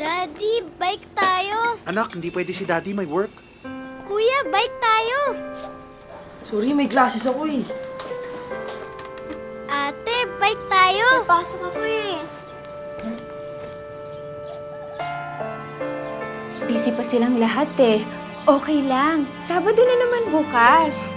Daddy, bike tayo. Anak, hindi pwede si Daddy may work. Kuya, bike tayo. Sorry, may classes ako eh. Ate, bike tayo. Pasok ako eh. Busy pa silang lahat eh. Okay lang. Sabado na naman bukas. Bukas?